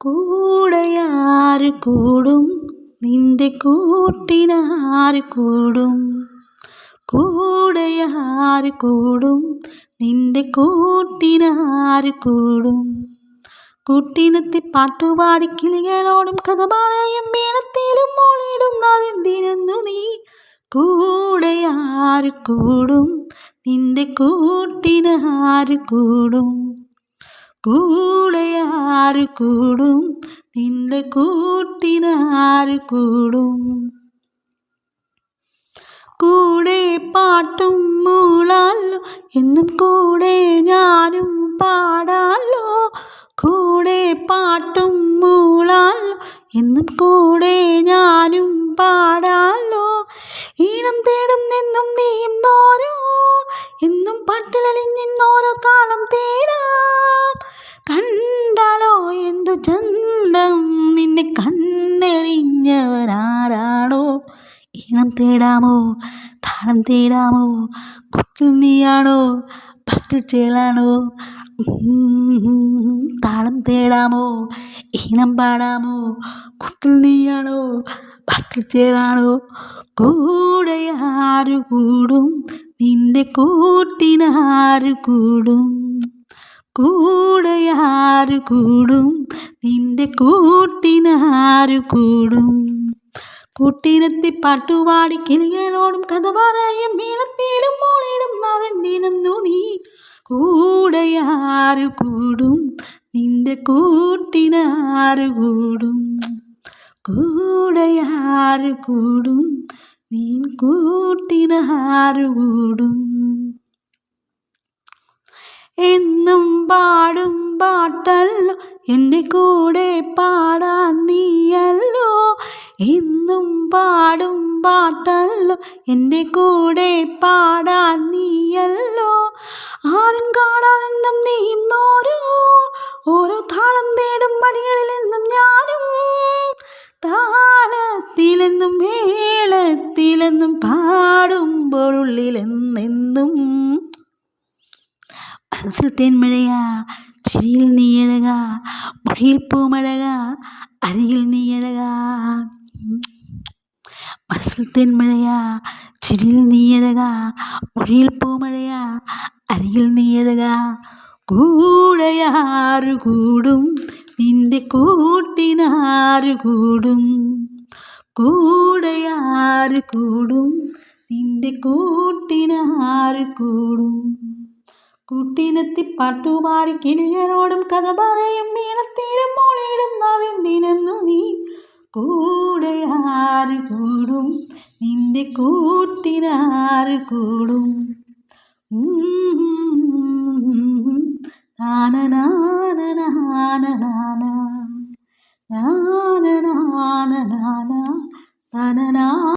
കൂടെയാര് കൂടും? നിന്റെ കൂട്ടിനാര് കൂടും? കൂടെയാര് കൂടും? നിന്റെ കൂട്ടിനാര് കൂടും? കൂട്ടിനത്തി പാട്ടുപാടി കിളികളോടും കഥ പറയും വീണത്തിലും മോളിടുന്നതെന്തിനെന്നു നീ? കൂടെയാര് കൂടും? നിന്റെ കൂട്ടിനാര് കൂടും? കൂടെയാര് കൂടും? നിന്റെ കൂട്ടിനാര് കൂടും? കൂടെ പാട്ടും മൂളാലോ എന്നും കൂടെ ഞാനും പാടാലോ. കൂടെ പാട്ടും മൂളാലോ എന്നും കൂടെ ഞാനും പാടാലോ. ഈണം തേടും നിന്നും നീയും നോരോ എന്നും പാട്ടിലലിഞ്ഞിന്നോരോ കാലം തേടാം നിന്നെ കണ്ണെറിഞ്ഞവനാരാണോ ഈണം തേടാമോ? താളം തേടാമോ? കുട്ടിൽ നീയാണോ? പാട്ടിൽ ചേലാണോ താളം തേടാമോ? ഈണം പാടാമോ? കുട്ടിൽ നീയാണോ? പാട്ടിൽ ചേലാണോ ആരു കൂടും? നിന്റെ കൂട്ടിനാരു കൂടും? കൂടെ ആരു കൂടും? നിന്റെ കൂട്ടിനാരു കൂടും. കൂട്ടിനെത്തി പാട്ടുപാടി കിളികളോടും കഥ പറയും. മീളത്തിലും മോളിടും അതെന്തിനും നീ കൂടെയാരു കൂടും. നിന്റെ കൂട്ടിനാരു കൂടും. കൂടെയാരു കൂടും. നീൻ കൂട്ടിനാരു കൂടും. എന്നും പാടും പാട്ടല്ലോ. എന്റെ കൂടെ പാടാൻ നീയല്ലോ. എന്നും പാടും പാട്ടല്ലോ. എന്റെ കൂടെ പാടാൻ നീയല്ലോ. ആരും കാണാതെന്നും നീന്നോരോ ഓരോ താളം തേടും പണികളിൽ നിന്നും ഞാനും. താളത്തിലെന്നും മേളത്തിലെന്നും പാടുമ്പോൾ ഉള്ളിലെന്നെന്നും മനസ്സിൽ തേന്മഴയാ ചിരിയിൽ നീയഴക മൊഴിയിൽ പൂമഴക അരിയിൽ നീയഴക മനസ്സിൽ തേന്മഴയാ ചിരിയിൽ നീയഴക മൊഴിയിൽ പൂമഴയാ അരിയിൽ നീയഴക കൂടെയാരു കൂടും നിന്റെ കൂട്ടിനാറു കൂടും. കൂടെയാര് കൂടും നിന്റെ കൂട്ടിനാര് കൂടും. കൂട്ടിനെത്തി പാട്ടുപാടി കിളികളോടും കഥ പറയും വീണത്തീരം മോളിടും അതെന്തിനെന്നു നീ കൂടെ ആര് കൂടും? നിന്റെ കൂട്ടിനാര് കൂടും? നാനനാനനാനനാന